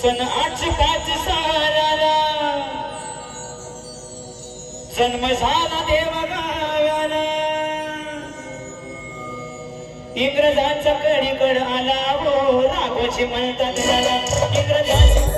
सन आठ पाच सारा जन्म झाला देवगावाला। इंग्रजांचा कडीकड आला हो राघोची म्हणतात इंग्रजांचा